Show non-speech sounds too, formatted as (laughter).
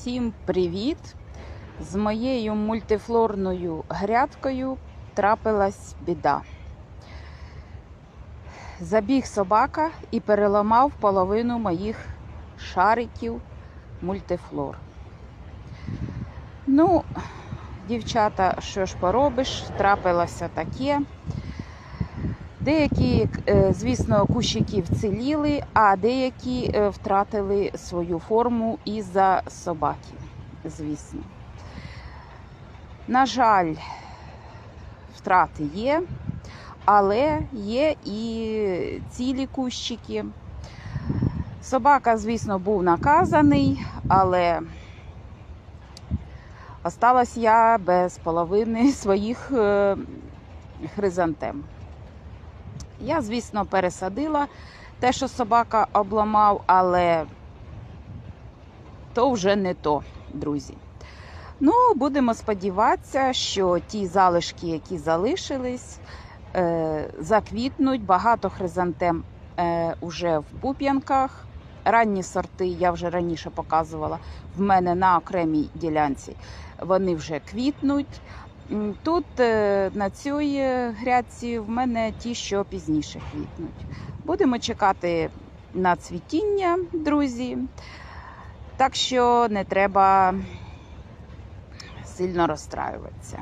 Всім привіт! З моєю мультифлорною грядкою трапилась біда. Забіг собака і переламав половину моїх шариків мультифлор. Ну, дівчата, що ж поробиш, трапилося таке. Деякі, е, звісно, кущики вціліли, а деякі е, втратили свою форму із-за собаки, звісно. На жаль, втрати є, але є і цілі кущики. Собака, звісно, був наказаний, але осталась я без половини (laughs) своїх е, хризантем. Я, звісно, пересадила те, що собака обламав, але то вже не то, друзі. Ну, будемо сподіватися, що ті залишки, які залишились, е, заквітнуть. Багато хризантем е, уже в пуп'янках. Ранні сорти я вже раніше показувала в мене на окремій ділянці. Вони вже квітнуть. Тут е, на цій грядці в мене ті, що пізніше квітнуть. Будемо чекати на цвітіння, друзі. Так що не треба сильно розстраюватися.